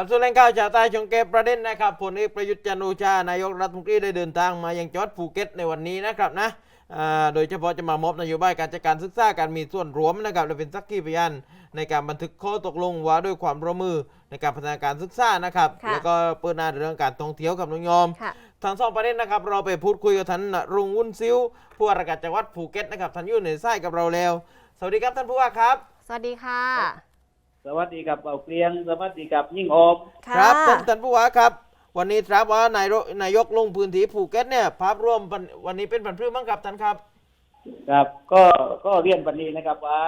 กับส่วนแรงข่าวชาวใต้ชงเก็บประเด็นนะครับผลเอกประยุทธ์จันทร์โอชานายกรัฐมนตรีได้เดินทางมายังจังหวัดภูเก็ตในวันนี้นะครับนะอ่าโดยเฉพาะจะมามอบนโยบายการจัดการศึกษาการมีส่วนร่วมนะครับและเป็นสักขีพยานในการบันทึกข้อตกลงว่าด้วยความร่วมมือในการพัฒนาการศึกษานะครับค่ะแล้วก็เปิดหน้าเรื่องการท่องเที่ยวกับน้องยอมค่ะทั้งสองประเด็นนะครับ เราไปพูดคุยกับท่านณรงค์วุ่นซิ้วผู้ว่าราชการจังหวัดภูเก็ตนะครับท่านอยู่ในสายกับเราแล้ว สวัสดีครับท่านผู้ว่าครับ สวัสดีค่ะ สวัสดีครับเบาเกลียง สวัสดีครับยิ่งออมค่ะครับท่านท่านผู้ว่าครับ วันนี้ครับว่านายกนายกลงพื้นที่ภูเก็ตเนี่ยภาพรวมวันวันนี้เป็นผันพรื่มั้งครับท่านครับ ครับ ก็ก็เรียนวันนี้นะครับว่า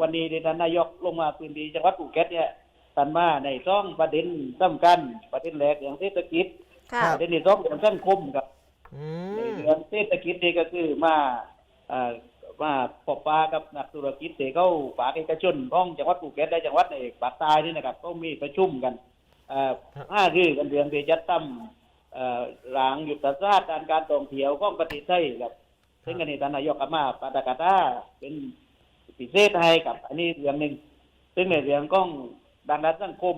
วันนี้ท่านนายกลงมาพื้นที่จังหวัดภูเก็ตเนี่ยท่านมาในซ่องประเด็นสำคัญประเด็นแรกอย่างเศรษฐกิจค่ะครับประเด็นที่สองเรื่องสังคมครับ อืในม เรื่องเศรษฐกิจนี่ก็คือมาเอ่อ มาพบปะกับนักธุรกิจที่เขาฝากเอกชนของจังหวัดภูเก็ตและจังหวัดในภาคใต้นี่นะครับก็มีประชุมกันเอ่อห้ารือกันเรื่องที่จะตั้งเอ่อรางยุทธศาสตร์ด้านการท่องเที่ยวของประเทศไทยครับซึ่งอันนี้ท่านนายกก็มาปาตากาตาเป็นพิเศษให้กับอันนี้เรื่องหนึ่งซึ่งในเรื่องของด้านด้านสังคม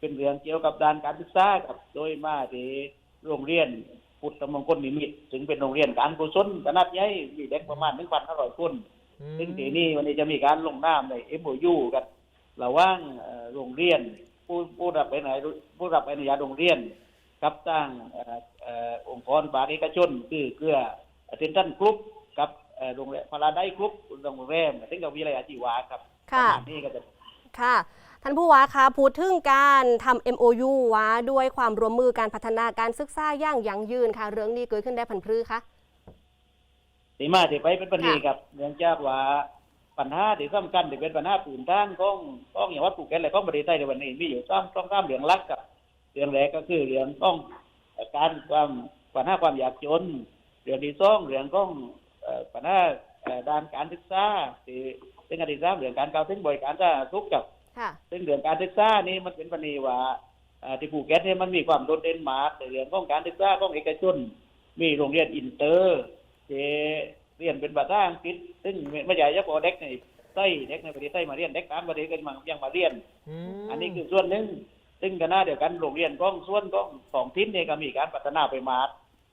เป็นเรื่องเกี่ยวกับด้านการศึกษาครับโดยมาที่โรงเรียน พุทธมงคลนิมิตรซึ่งเป็นโรงเรียนการกุศลขนาดใหญ่มีเด็กประมาณหนึ่งพันห้าร้อยคนซึ่งทีนี้วันนี้จะมีการลงนามใน MOU กันระหว่างเอ่อโรงเรียน ผู้ผู้รับเป็นไหนผู้รับเป็นยาโรงเรียนกับตั้งเอ่อเอ่อองค์กรภาคเอกชนคือเกื้อเทนทันกรุ๊ปกับเอ่อโรงแรมพาราไดกรุ๊ปโรงแรมซึ่งกับวิทยาลัยอาชีวะครับค่ะประมาณนี้ก็จะค่ะ ท่านผู้ว่าคะพูดถึงการทำ MOU ว่าด้วยความร่วมมือการพัฒนาการศึกษาอย่างยั่งยืนค่ะ เรื่องนี้เกิดขึ้นได้ผันพรือคะสีมาที่ไปเป็นปัญหากับเนื่องจากว่าปัญหาที่สำคัญที่เป็นปัญหาปืนท่านของของอย่างวัดภูเก็ตและของประเทศไทยในวันนี้มีอยู่สามต้องสามเรื่องหลักกับเรื่องแรกก็คือเรื่องต้องการความปัญหาความอยากจนเรื่องที่สองเรื่องของเอ่อปัญหาด้านการศึกษาที่เป็นอันที่สาเรื่องการก้าวถึงบริการสาธารณสุขกับ ค่ะซึ่งเรื่องการศึกษานี่มันเป็นปัญหาว่าเอ่อที่ภูเก็ตเนี่ยมันมีความโดดเด่นมากในเรื่องของการศึกษาของเอกชน มีโรงเรียนอินเตอร์ที่เรียนเป็นภาษาอังกฤษ ซึ่งไม่ใช่เฉพาะเด็กในไต้เด็กในประเทศไต้มาเรียนเด็กต่างประเทศกันมายังมาเรียนมอันนี้คือส่วนหนึ่งซึ่งคณะเดียวกันโรงเรียนของส่วนของสองทิศเนี่ยก็มีการพัฒนาไปมาก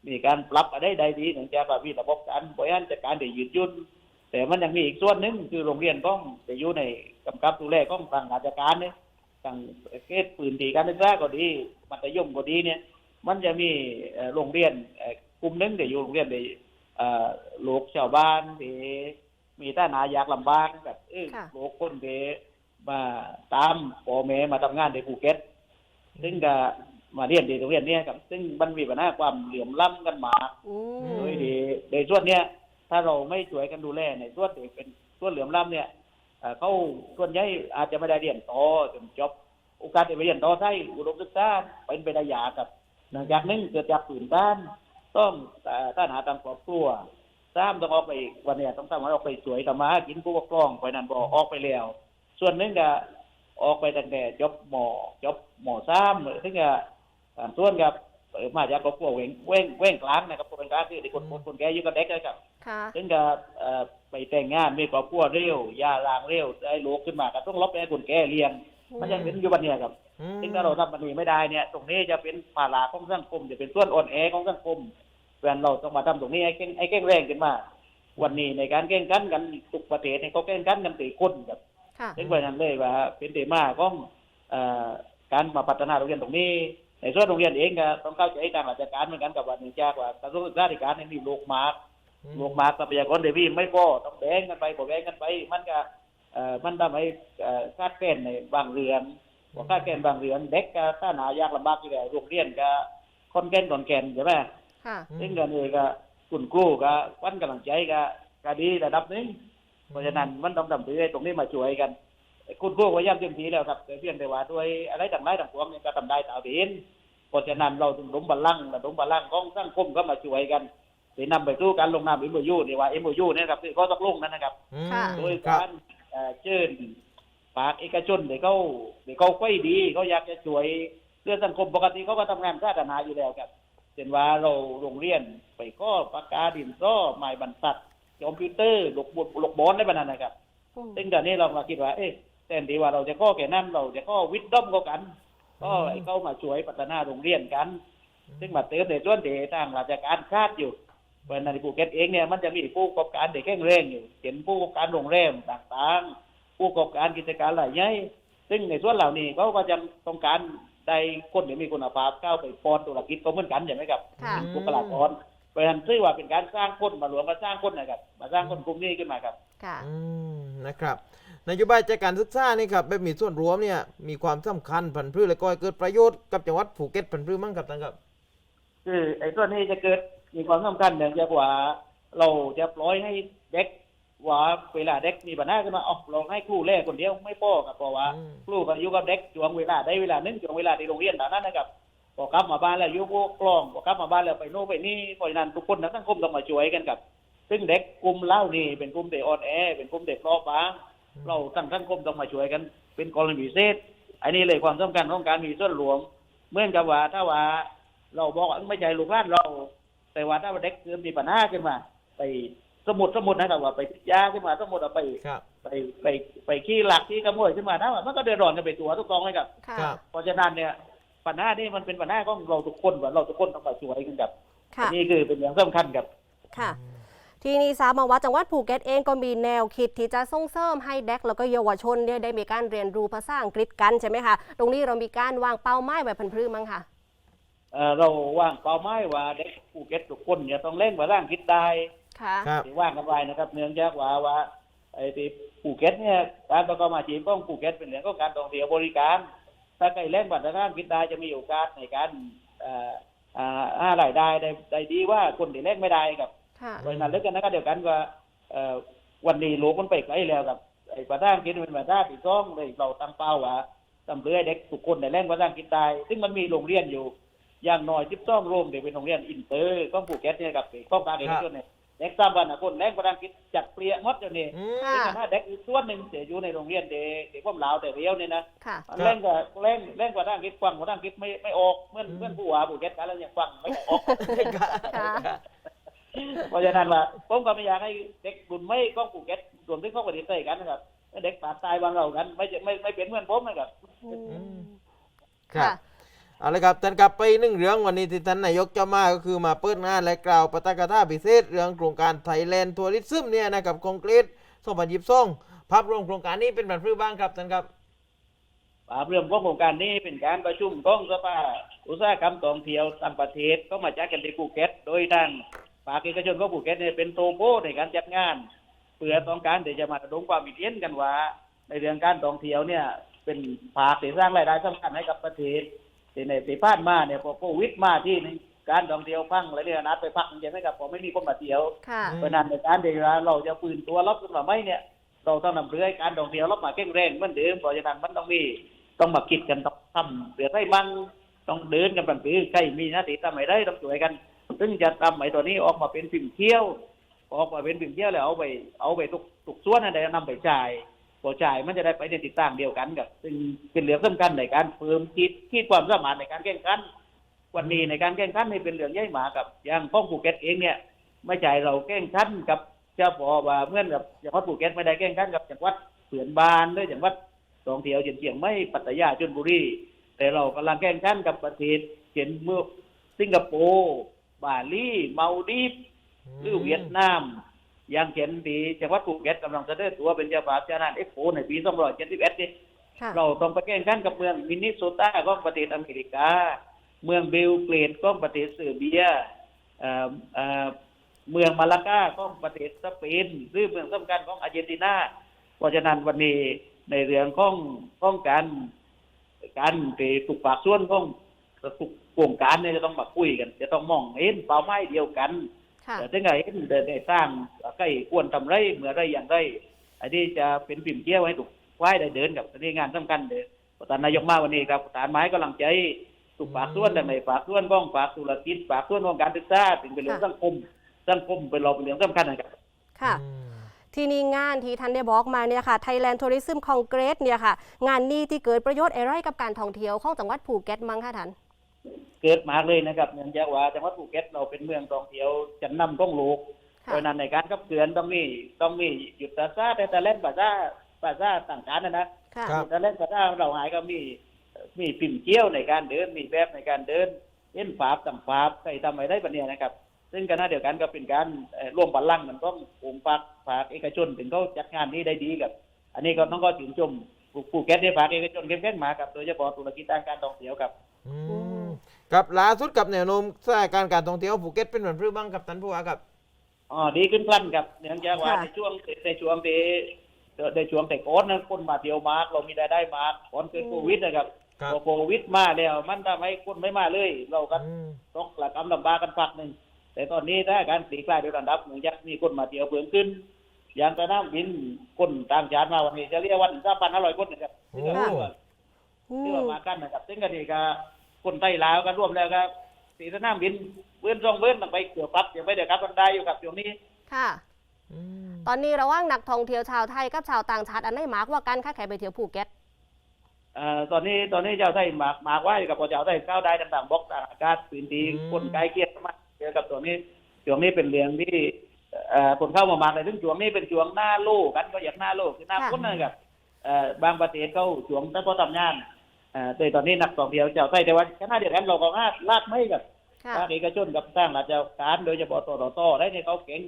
มีการปรับอะไรได้ดีเนื่องจากว่ามีระบบการบริหารจัดการได้ยืดหยุ่น แต่มันยังมีอีกส่วนหนึ่งคือโรงเรียนของจะอยู่ในกำกับดูแลของทางราชการเนี่ยทางเขตปืนที่การศึกษาก็ดีมัธยมก็ดีเนี่ย มันจะมีเอ่อโรงเรียนเอ่อกลุ่มหนึงที่อยู่โรงเรียนในเอ่อลูกชาวบ้านที่มีฐานะยากลำบากแบบเออค่ะลูกคนที่มาตามพ่อแม่มาทำงานในภูเก็ตซึ่งก็มาเรียนที่โรงเรียนเนี้ครับ ซึ่งมันมีปัญหาความเหลื่อมล้ำกันมาอืมโดยที่ในส่วนเนี้ย ถ้าเราไม่ช่วยกันดูแลในส่วนที่เป็นส่วนเหลื่อมล้ำเนี่ยเขาส่วนใหญ่อาจจะไม่ได้เรียนต่อจนจบโอกาสที่ไปเรียนต่อได้อุดมศึกษาเป็นไปได้ยากครับหลังจากนั้นเกิดจากปืนด้าน ต้องต้านหาตามครอบครัวสามต้องออกไปอีกวันเนี้ยต้องทำให้ออกไปสวยทำมากินผู้ปกครองไปนั่นบอกออกไปแล้ว ส่วนหนึงก็ออกไปตั้งแต่จบหมอจบหมอสามซึ่งก็ส่วนกับมาจากครอบครัวเว้งเว้งเว้งกลางนะครับคนกลางที่คนคนคนแก่อยู่กับเด็กนะครับ ค่ะซึ่งก็เอ่อไปแต่งงานมีครอบครัวเร็วยาลางเร็วได้ลูกขึ้นมาก็ต้องลบไปให้คนแก่เลี้ยง มันยังเป็นอยู่บันเนี้ยครับอืมซึ่งถ้าเราทำมันนี้ไม่ได้เนี่ย ตรงนี้จะเป็นภาระของสังคมจะเป็นส่วนอ่อนแอของสังคมเพราะฉะนั้นเราต้องมาทำตรงนี้ให้เก่งให้เก่งแรงขึ้นมา วันนี้ในการแข่งขันกันทุกประเทศเนี่ยเขาแข่งขันกันตีคนครับค่ะซึ่งเพราะฉะนั้นเลยว่า เป็นเตมาของเอ่อการมาพัฒนาโรงเรียนตรงนี้ในส่วนโรงเรียนเองก็ต้องเข้าใจทางราชการเหมือนกันกับว่าเนื่องจากว่ากระทรวงศึกษาธิการเนี่ยมีโลกมาร์ กโลกมาทรัพยากรเดวีไม่พอต้องแบ่งกันไปพอแบ่งกันไป มันก็เอ่อมันทำให้เอ่อคาดแคลนในบางเรือนพอคาดแคลนบางเรือนเด็กก็ถ้าหนายากลำบากอยู่แล้วโรงเรียนก็คนแก่นคนแก่นใช่ไหมค่ะอืมซึ่งกันเองก็คุณครูก็วันกำลังใจก็ก็ดีระดับหนึงเพราะฉะนั้นมันต้องทำตัวตรงนี้มาช่วยกันคุณครูพยายามเต็มที่แล้วครับแต่เพียงแต่ว่าด้วยอะไรต่างๆต่างๆพวกนี้ก็ทำได้ตามที่เห็นเพราะฉะนั้นเราถึงล้มบัลลังก์และล้มบัลลังก์ของสังคมก็มาช่วยกัน ที่นำไปสู่การลงนาม MOU นี่ว่า MOU เนี่ยนะครับที่เขาตกลงนั้นนะครับ อืมค่ะ โดยครับการเอ่อเชิญภาคเอกชนที่เขาที่เขาค่อยดีเขาอยากจะช่วยเรื่องสังคมปกติเขาก็ทำงานสาธารณะอยู่แล้วครับเช่นว่าเราโรงเรียนไปก็ปากกาดินซ้อไม้บรรทัดคอมพิวเตอร์ลูกบอลลูกบอลได้บ้างนะครับซึ่งตอนนี้เรามาคิดว่า เอ๊ะแทนที่ว่าเราจะข้อแก่นั้นเราจะข้อวิดด้อมก็กัน ก็ไอ้เข้ามาช่วยพัฒนาโรงเรียนกัน ซึ่งมาเติมในส่วนเดทางราชการคาดอยู่ เพราะฉะนั้นในภูเก็ตเองเนี่ยมันจะมีผู้ประกอบการเด็กแข่งเร่งอยู่เห็นผู้ประกอบการโรงแรมต่างๆ ผู้ประกอบการกิจการหลายอย่างซึ่งในส่วนเหล่านี้เขาก็จะต้องการได้คนที่มีคุณภาพก้าวไปปอนธุรกิจก็เหมือนกันใช่ไหมครับค่ะบุคลากรเพราะฉะนั้นถือว่าเป็นการสร้างคนมารวมมาสร้างคนนะครับมาสร้างคนกลุ่มนี้ขึ้นมาครับค่ะอืมนะครับนโยบายจัดการศึกษานี่ครับแบบมีส่วนรวมเนี่ยมีความสำคัญผันพืชและก็ให้เกิดประโยชน์กับจังหวัดภูเก็ตผันพืชมั้งครับท่านครับคือไอ้ตัวนี้จะเกิด มีความสำคัญเนื่องจากว่าเราจะปล่อยให้เด็กว่าเวลาเด็กมีปัญหาขึ้นมาออกเราให้ครูแลคนเดียวไม่พอครับเพราะว่าอืมครูก็อยู่กับเด็กช่วงเวลาได้เวลาหนึงช่วงเวลาที่โรงเรียนเท่านั้นนะครับพอกลับมาบ้านแล้วอยุพวกกล้องพอกลับมาบ้านแล้วไปโน่นไปนี่เพราะฉะนั้นทุกคนทั้งสังคมต้องมาช่วยกันครับ ซึ่งเด็กกลุ่มเล่านี่เป็นกลุ่มเด็กอ่อนแอเป็นกลุ่มเด็กเปราะบางเราทั้งสังคมต้องมาช่วยกัน เป็นกรณีพิเศษอันนี้เลยความสำคัญของการมีส่วนรวมเหมื่อนกับว่าถ้าว่า เราบอกว่าไม่ใช่ลูกหลานเรา แต่ว่าถ้าว่าเด็กเกิดมีปัญหาขึ้นมา ไปสมุดสมุดนะครับว่าไปติดยาขึ้นมาสมุดเอาไปครับ ไปไปไปขี้หลักขี้ขโมยขึ้นมานะมันก็เดือดร้อนกันไปตัวทุกกองเลยครับค่ะ ครับ เพราะฉะนั้นเนี่ยปัญหานี่มันเป็นปัญหาของเราทุกคนว่าเราทุกคนต้องมาช่วยกันครับค่ะ นี่คือเป็นอย่างสำคัญครับ ค่ะ ทีนี้ทราบมาว่าจังหวัดภูเก็ตเองก็มีแนวคิดที่จะส่งเสริมให้เด็กแล้วก็เยาวชนเนี่ยได้มีการเรียนรู้ภาษาอังกฤษกันใช่ไหมคะ ตรงนี้เรามีการวางเป้าหมายไว้พันพรืมั้งค่ะ เอ่อเราว่างเป้าหมายว่าเด็กภูเก็ตทุกคนเนี่ยต้องเล่นภาษาอังกฤษได้ ค่ะ ครับ ที่ว่างกันไว้นะครับ เนื่องจากว่าว่าไอ้ที่ภูเก็ตเนี่ยการประกอบอาชีพของภูเก็ตเป็นเรื่องของการท่องเที่ยวบริการ ถ้าใครเล่นบัตรทางคิดได้จะมีโอกาสในการเอ่ออ่าหารายได้ได้ได้ดีว่าคนที่เล่นไม่ได้ครับค่ะ เพราะฉะนั้นเล่นกันนะครับเดียวกันว่าเอ่อวันนี้โลกมันไปไกลแล้วครับไอ้ภาษาอังกฤษเป็นภาษาที่สองเลยเราตั้งเป้าว่าทำเพื่อให้เด็กทุกคนได้เล่นภาษาอังกฤษได้ซึ่งมันมีโรงเรียนอยู่ อย่างน้อยทิบซ่องโรงเดี๋ยวเป็นโรงเรียนอินเตอร์ของภูเก็ตเนี่ยครับของการเอกชนเนี่ยเด็กสามวันนะคนแรงภาษาอังกฤษจัดเปลี่ยนหมดอยู่นี่อืมค่ะซึ่งถ้าเด็กอีกส่วนหนึ่งเสียอยู่ในโรงเรียนเด็กเด็กพวกลาวแต่เรียวเนี่ยนะค่ะมันเล่นกับเล่นเล่นภาษาอังกฤษฟังภาษาอังกฤษไม่ไม่ออกเหมื่อนเหมื่อนผู้ว่าภูเก็ตกันแล้วยังฟังไม่ออกค่ะเพราะฉะนั้นว่าผมก็ไม่อยากให้เด็กรุ่นไม่ก้องภูเก็ตรวมถึงข้องประเทศไทยกันนะครับให้เด็กปากตายบางเรากัน ไม่จะไม่ไม่เป็นเหมือนผมนะครับอืมครับ เอาละครับท่านครับไปหนึ่งเรื่องวันนี้ที่ท่านนายกจะมาก็คือมาเปิดงานและกล่าวปาฐกถาพิเศษ เรื่องโครงการไทยแลนด์ทัวริซึมเนี่ยนะครับคอนกรีต2022ภาพรวมโครงการนี้เป็นแบบพื้บ้างครับท่านครับภาพเรื่องของโครงการนี้เป็นการประชุมของสภาอุตสาหกรรมท่องเที่ยวต่างประเทศก็มาจากกันที่ภูเก็ตโดยทางภาคเอกชนของภูเก็ตเนี่ยเป็นโตโปในการจัดงาน เพื่อต้องการที่จะมาระดมความคิดเห็นกันว่า ในเรื่องการท่องเที่ยวเนี่ยเป็นภาคที่สร้างรายได้สำคัญให้กับประเทศ ที่ในปีผ่านมาเนี่ยพอโควิดมาที่นี่การท่องเที่ยวพังและเนี่ยนัดไปพักใช่ไหมครับพอไม่มีคนมาเที่ยวค่ะอืมเพราะฉะนั้นในการที่เราจะฟื้นตัวรับขึ้นมาไหมเนี่ย เราต้องนำเรือให้การท่องเที่ยวรับมาเก่งแรงเหมือนเดิมเพราะฉะนั้นมันต้องมีต้องมาคิดกันต้องทำเรือให้มั่งต้องเดินกันบันคือใครมีหน้าที่ทำอะไรได้ต้องช่วยกัน ซึ่งจะทำไอ้ตัวนี้ออกมาเป็นสิ่งเที่ยว ออกมาเป็นสิ่งเที่ยวแล้วเอาไปเอาไปทุกทุกส่วนนั่นแหละนำไปจ่าย พอจ่ายมันจะได้ไปในทิศทางเดียวกันกับซึ่งเป็นเรื่องสำคัญในการเพิ่มคิดคิดความสามารถในการแข่งขันวันนี้ในการแข่งขันนี่เป็นเรื่องใหญ่หมากับอย่างของภูเก็ตเองเนี่ย ไม่ใช่เราแข่งขันกับเจ้าพอว่าเมื่อนกับจังหวัดภูเก็ตไม่ได้แข่งขันกับจังหวัดเผือนบานหรือจังหวัดท่องเทียวเฉียงเฉียงไม่ปัตตายาชลบุรีแต่เรากำลังแข่งขันกับประเทศเช่นเมื่อสิงคโปร์บาหลีเมาดีฟหรือเวียดนาม อย่างเช่นที่จังหวัดภูเก็ตกำลังจะได้ตัวเป็นเจ้าภาพชาติเอ็กโปในปี2571นี่ค่ะเราต้องไปแข่งขันกับเมืองมินนิโซตาของประเทศอเมริกา เมืองเบลเกรดของประเทศเซอร์เบียเอ่อเอ่อเมืองมาลากาของประเทศสเปนหรือเมืองสำคัญของอาร์เจนตินาเพราะฉะนั้นวันนี้ในเรื่องของของการการไปถูกปากส่วนของทุกโครงการเนี่ยจะต้องมาคุยกัน จะต้องมองเห็นเป้าหมายเดียวกันค่ะ แต่ถ้าไงเห็นเดินในสร้างใกล้ควรทำไรเมื่อไรอย่างไรอันนี้จะเป็นปิ่มเกี้ยวให้ถูกไว้ได้เดินกับอันนี้งานสำคัญเด้อประธานนายกมาวันนี้ครับฐานไม้กำลังใจถูกปากส่วนแต่ไม่ปากส่วนบ้องปากธุรกิจปากส่วนของการศึกษาถึงเป็นเรื่องสังคมสังคมเป็นเราเป็นเรื่องสำคัญนะครับค่ะอืมทีนี้งานที่ท่านได้บอกมาเนี่ยค่ะ Thailand Tourism Congress เนี่ยค่ะ งานนี้ที่เกิดประโยชน์อะไรกับการท่องเที่ยวของจังหวัดภูเก็ตมั้งคะท่าน เกิดมาเลยนะครับเนื่องจากว่าจังหวัดภูเก็ตเราเป็นเมืองท่องเที่ยวจันนำต้องโลกเพค่ะราะฉะนั้นในการขับเคลื่อนต้องมีต้องมีหยุดตาซาแต่แต่เล่นภาษาภาษาต่างกันนะนะค่ะครับแต่เล่นภาษาเราหายก็มีมีปิ่มเกี้ยวในการเดินมีแบบในการเดินเล่นฝาบต่างฝาบใครทำอะไรได้ปะเนี่ยนะครับ ซึ่งขณะเดียวกันก็เป็นการเอ่อร่วมบัลลังก์มันต้ององค์ภาคภาคเอกชนถึงเขาจัดงานนี้ได้ดีกับ อันนี้ก็ต้องก็ชื่นชมภูเก็ตในภาคเอกชนเข้มแข็งมากับโดยเฉพาะธุรกิจด้านการท่องเที่ยวกับอือืมม กับล่าสุดกับแนวโน้มสถานการณ์การท่องเที่ยวภูเก็ตเป็นเหมือนพรือบ้างกับท่านผู้ว่าครับอ๋อดีขึ้นพลันครับเนื่องจากว่าค่ะ ในช่วงในช่วงที่ในช่วงแต่ก่อนนั้นคนมาเที่ยวมากเรามีรายได้มากก่อนเกิดโควิดนะครับครับพอโควิดมาแล้วมันทำให้คนไม่มาเลย เราก็อืมตกหลักกำลำบากกันพักหนึ่งแต่ตอนนี้ถ้าการตีกลายโดยระดับเนื่องจากมีคนมาเที่ยวเพิ่มขึ้น อย่างกระน้ำบินคนต่างชาติมาวันนี้จะเรียกวันสามพันห้าร้อยคนนะครับซึ่งก็ถือว่าอืที่มเรามากันนะครับซึ่งกันนี่ก็ คนไต้ลาวก็ร่วมแล้วก็สีสนามบินเบื้อนรองเบื้อนต้องไปเกือบปั๊บยังไม่ได้ครับมันได้อยู่กับช่วงนี้ค่ะอืมตอนนี้ระหว่างนักท่องเที่ยวชาวไทยกับชาวต่างชาติอันไหนมากกว่ากันค่ะใครไปเที่ยวภูเก็ตเอ่อตอนนี้ตอนนี้เจ้าไทยหมากหมากไว้กับพอเจ้าไทยก้าวได้ต่างๆบล็อกต่างอากาศพื้นที่คนใกล้เคียงมากเกี่ยวกับตัวนี้ช่วงนี้เป็นเรื่องที่เอ่อคนเข้ามามากในถึงช่วงนี้เป็นช่วงหน้าโลกกันก็อยากหน้าโลกคือหน้าค่ะพ้นนะครับเอ่อบางประเทศเขาช่วงแต่พอทำงาน เอ่อแต่ตอนนี้นักท่องเที่ยวเจ้าไทยแต่ว่าขณะเดียวกันเราก็ลาดลาดไม่กับค่ะภาคเอกชนกับสร้างราชการโดยเฉพาะตตได้เนี่ยเขาเก่ง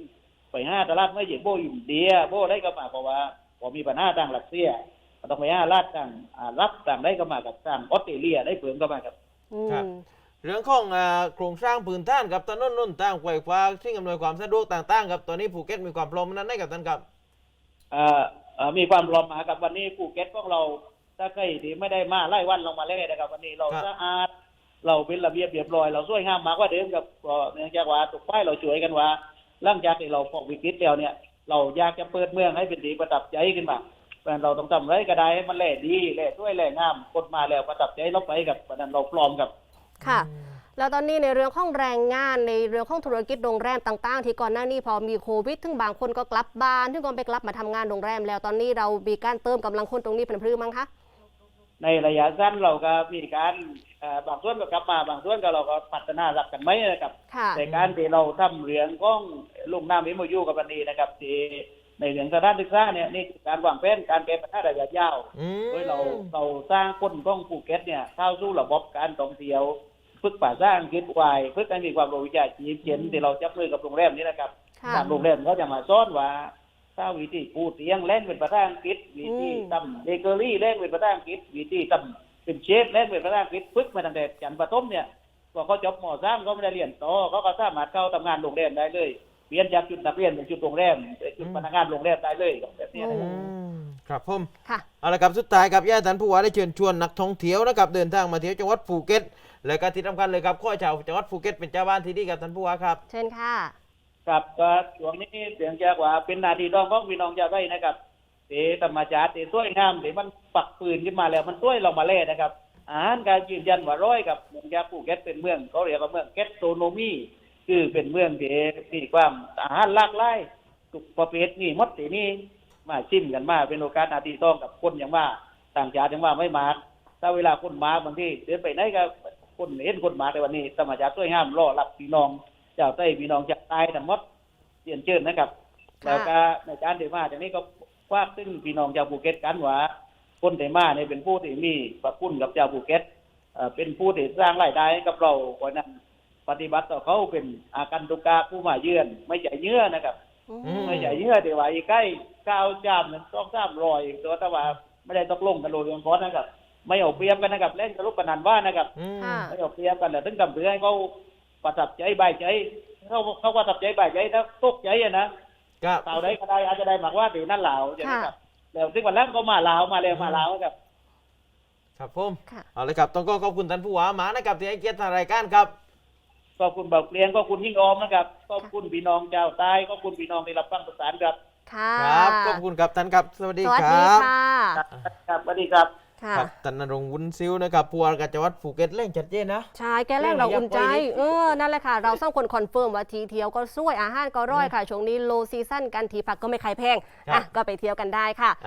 ไปห้าตลาดไม่ใช่โบอินเดียโบได้ก็มาเพราะว่าพอมีปัญหาทางรัสเซียก็ต้องไปห้าลาดต่างอ่ารับต่างได้ก็มากับต่างออสเตรเลียได้เพิ่มก็มากับอืมเรื่องของอ่าโครงสร้างพื้นฐานกับถนนนุ่นต่างไฟฟ้าสิ่งอำนวยความสะดวกต่างๆครับตอนนี้ภูเก็ตมีความพร้อมนั้นได้กับท่านครับเอ่อเอ่อมีความพร้อมมากับวันนี้ภูเก็ตของเรา ถ้าใครที่ไม่ได้มาไล่วันลงมาเล่นนะครับ วันนี้เราครับสะอาดเราเป็นระเบียบเรียบร้อย เราสวยงามมากกว่าเดิมกับก็เนื่องจากว่าตุกป้ายเราช่วยกันว่าหลังจากที่เราพอกวิกฤตแล้วเนี่ย เราอยากจะเปิดเมืองให้เป็นดีประทับใจขึ้นมาเพราะฉะนั้นเราต้องทำไรก็ได้ให้มันแหล่ดีแหล่ด้วยแหล่งามกดมาแล้วประทับใจเราไปกับเพราะฉะนั้นเราพร้อมกับค่ะแล้วตอนนี้ในเรื่องของแรงงานในเรื่องของธุรกิจโรงแรมต่างๆ ที่ก่อนหน้านี้พอมีโควิดถึงบางคนก็กลับบ้านถึงก็ไปกลับมาทำงานโรงแรม แล้วตอนนี้เรามีการเติมกำลังคนตรงนี้เป็นพรือมั้งคะ ในระยะสั้นเราก็มีการเอ่อบางส่วนก็กลับมาบางส่วนก็เราก็พัฒนาหลักกันไหมนะครับค่ะแต่การที่เราทำเรื่องของลุงน้ำมิโมยูกับวันนี้นะครับที่ในเรื่องสถานศึกษาเนี่ยนี่คือการวางแผนการแก้ปัญหาระยะยาวอืมโดยเราเราสร้างคนของภูเก็ตเนี่ยเข้าสู่ระบบการท่องเที่ยวฝึกภาษาอังกฤษไว้ฝึกให้มีความรู้วิชาชีพเช่นที่เราจับมือกับโรงแรมนี้นะครับค่ะทางโรงแรมเขาจะมาสอนว่า ถ้าวิธีปูเตียงเล่นเป็นภาษาอังกฤษวิธีอืมทำเบเกอรี่เล่นเป็นภาษาอังกฤษวิธีทำเป็นเชฟเล่นเป็นภาษาอังกฤษฝึกมาตั้งแต่จันทร์ประถมเนี่ยพอเขาจบมสามเขาไม่ได้เรียนต่อเขาก็สามารถเข้าทำงานโรงแรมได้เลยเปลี่ยนจากจุดนักเรียนเป็นจุดโรงแรมเป็นจุดพนักงานโรงแรมได้เลยแบบนี้นะอืมครับผมค่ะเอาละครับสุดท้ายครับย่าท่านผู้ว่าได้เชิญชวนนักท่องเที่ยวนะครับเดินทางมาเที่ยวจังหวัดภูเก็ตและก็ที่สำคัญเลยครับข้อชาวจังหวัดภูเก็ตเป็นเจ้าบ้านที่ดีกับท่านผู้ว่าครับ เชิญค่ะ ครับก็ช่วงนี้เสียงจากว่าเป็นนาทีทองของพี่น้องชาไร่นะครับเตธรรมชาติเตสวยงามเตมันปักปืนขึ้นมาแล้วมันสวยเรามาเล่นะครับอาหารการยืนยันว่าร้อยกับเมืองยาภูเก็ตเป็นเมืองเขาเรียกว่าเมืองเกตโตโนมีคือเป็นเมืองที่มีความอาหารหลากหลายทุกประเภทนี่มดที่นี่มาชิมกันมาเป็นโอกาสนาทีทองกับคนอย่างว่าต่างชาติอย่างว่าไม่มาถ้าเวลาคนมาบางที่เดินไปไหนก็คนเห็นคนมาแต่วันนี้ธรรมชาติสวยงามรอรับพี่น้อง เจ้าใต้พี่น้องจากใต้ทั้งหมดเรียนเชิญนะครับค่ะแล้วก็ในการเดมาจากนี้ก็ฝากซึ่งพี่น้องชาวภูเก็ตกันว่าคนเดมาเนี่ยเป็นผู้ที่มีประคุณกับชาวภูเก็ตเอ่อเป็นผู้ที่สร้างรายได้ให้กับเราเพราะฉะนั้นปฏิบัติต่อเขาเป็นอาการตุกาผู้มาเยือน ไม่ใช่เยื่อนะครับอืมอืมไม่ใช่เยื่อแต่ว่าอีกใกล้ก้าวจามนั้นต้องสามรอยตัวแต่ว่าไม่ได้ตกลงกันโดยเฉพาะนะครับ ไม่เอาเปรียบกันนะครับเล่นกับลูกปนันว่านะครับอืมค่ะไม่เอาเปรียบกันแต่ถึงทำเพื่อให้เขา ประทับใจบายใจเขาเขาประทับใจบายใจถ้าตกใจอะนะครับ เต่าได้ก็ได้อาจจะได้มากว่าตีนั่นเหลาใช่ไหมครับแล้วซึ่งวันแรกก็มาลาวมาเร็วมาลาวครับ ครับผมค่ะ เอาเลยครับต้องก็ขอบคุณท่านผู้ว่าหมานะครับที่ให้เกียรติทางรายการครับ ขอบคุณเบาเกลียงขอบคุณยิ่งออมนะครับขอบคุณพี่น้องชาวใต้ขอบคุณพี่น้องที่รับฟังประสานครับค่ะครับขอบคุณครับท่านครับ สวัสดีสวัสคดีรับ ค่ะ ครับสวัสดีครับ ค่ะ ครับท่านนรงค์วุ้นซิวนะครับผู้ว่าราชการจังหวัดภูเก็ตเร่งชัดเจนนะ ใช่แกแรกเราอุ่นใจ เออ นั่นแหละค่ะ เราสร้างคนคอนเฟิร์มว่าทีเที่ยวก็สวยอาหารก็ร่อยค่ะ ช่วงนี้โลซีซั่นกันทีผักก็ไม่ขายแพงครับอะ ก็ไปเที่ยวกันได้ค่ะ